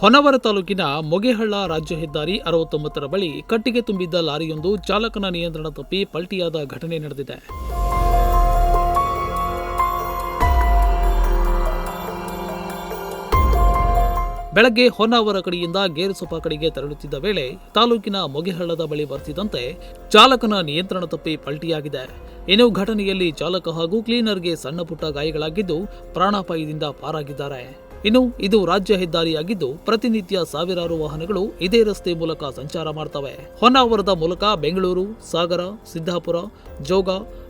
ಹೊನ್ನವರ ತಾಲೂಕಿನ ಮೊಗೆಹಳ್ಳ ರಾಜ್ಯ ಹೆದ್ದಾರಿ ಅರವತ್ತೊಂಬತ್ತರ ಬಳಿ ಕಟ್ಟಿಗೆ ತುಂಬಿದ್ದ ಲಾರಿಯೊಂದು ಚಾಲಕನ ನಿಯಂತ್ರಣ ತಪ್ಪಿ ಪಲ್ಟಿಯಾದ ಘಟನೆ ನಡೆದಿದೆ. ಬೆಳಗ್ಗೆ ಹೊನ್ನಾವರ ಕಡೆಯಿಂದ ಗೇರುಸೊಪ್ಪ ಕಡೆಗೆ ತೆರಳುತ್ತಿದ್ದ ವೇಳೆ ತಾಲೂಕಿನ ಮೊಗೆಹಳ್ಳದ ಬಳಿ ಬರ್ತಿದ್ದಂತೆ ಚಾಲಕನ ನಿಯಂತ್ರಣ ತಪ್ಪಿ ಪಲ್ಟಿಯಾಗಿದೆ. ಇನ್ನು ಘಟನೆಯಲ್ಲಿ ಚಾಲಕ ಹಾಗೂ ಕ್ಲೀನರ್ಗೆ ಸಣ್ಣಪುಟ್ಟ ಗಾಯಗಳಾಗಿದ್ದು ಪ್ರಾಣಾಪಾಯದಿಂದ ಪಾರಾಗಿದ್ದಾರೆ. ಇನ್ನು ಇದು ರಾಜ್ಯ ಹೆದ್ದಾರಿಯಾಗಿದ್ದು ಪ್ರತಿನಿತ್ಯ ಸಾವಿರಾರು ವಾಹನಗಳು ಇದೇ ರಸ್ತೆ ಮೂಲಕ ಸಂಚಾರ ಮಾಡ್ತವೆ. ಹೊನ್ನಾವರದ ಮೂಲಕ ಬೆಂಗಳೂರು, ಸಾಗರ, ಸಿದ್ದಾಪುರ, ಜೋಗ,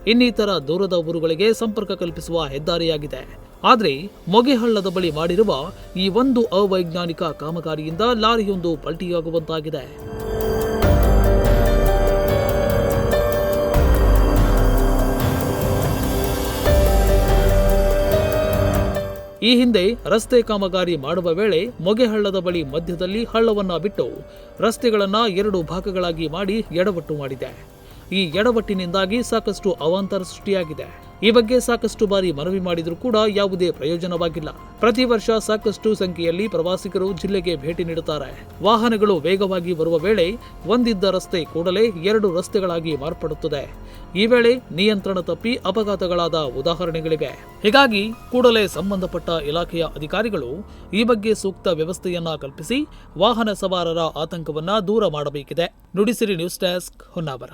ಇನ್ನಿತರ ದೂರದ ಊರುಗಳಿಗೆ ಸಂಪರ್ಕ ಕಲ್ಪಿಸುವ ಹೆದ್ದಾರಿಯಾಗಿದೆ. ಆದರೆ ಮೊಗೆಹಳ್ಳದ ಬಳಿ ಮಾಡಿರುವ ಈ ಒಂದು ಅವೈಜ್ಞಾನಿಕ ಕಾಮಗಾರಿಯಿಂದ ಲಾರಿಯೊಂದು ಪಲ್ಟಿಯಾಗುವಂತಾಗಿದೆ. ಈ ಹಿಂದೆ ರಸ್ತೆ ಕಾಮಗಾರಿ ಮಾಡುವ ವೇಳೆ ಮೊಗೆಹಳ್ಳದ ಬಳಿ ಮಧ್ಯದಲ್ಲಿ ಹಳ್ಳವನ್ನ ಬಿಟ್ಟು ರಸ್ತೆಗಳನ್ನು ಎರಡು ಭಾಗಗಳಾಗಿ ಮಾಡಿ ಎಡವಟ್ಟು ಮಾಡಿದೆ. ಈ ಎಡವಟ್ಟಿನಿಂದಾಗಿ ಸಾಕಷ್ಟು ಅವಾಂತರ ಸೃಷ್ಟಿಯಾಗಿದೆ. ಈ ಬಗ್ಗೆ ಸಾಕಷ್ಟು ಬಾರಿ ಮನವಿ ಮಾಡಿದರೂ ಕೂಡ ಯಾವುದೇ ಪ್ರಯೋಜನವಾಗಿಲ್ಲ. ಪ್ರತಿ ವರ್ಷ ಸಾಕಷ್ಟು ಸಂಖ್ಯೆಯಲ್ಲಿ ಪ್ರವಾಸಿಗರು ಜಿಲ್ಲೆಗೆ ಭೇಟಿ ನೀಡುತ್ತಾರೆ. ವಾಹನಗಳು ವೇಗವಾಗಿ ಬರುವ ವೇಳೆ ಒಂದಿದ್ದ ರಸ್ತೆ ಕೂಡಲೇ ಎರಡು ರಸ್ತೆಗಳಾಗಿ ಮಾರ್ಪಡುತ್ತದೆ. ಈ ವೇಳೆ ನಿಯಂತ್ರಣ ತಪ್ಪಿ ಅಪಘಾತಗಳಾದ ಉದಾಹರಣೆಗಳಿವೆ. ಹೀಗಾಗಿ ಕೂಡಲೇ ಸಂಬಂಧಪಟ್ಟ ಇಲಾಖೆಯ ಅಧಿಕಾರಿಗಳು ಈ ಬಗ್ಗೆ ಸೂಕ್ತ ವ್ಯವಸ್ಥೆಯನ್ನ ಕಲ್ಪಿಸಿ ವಾಹನ ಸವಾರರ ಆತಂಕವನ್ನ ದೂರ ಮಾಡಬೇಕಿದೆ. Nudisiri news desk Honnavar.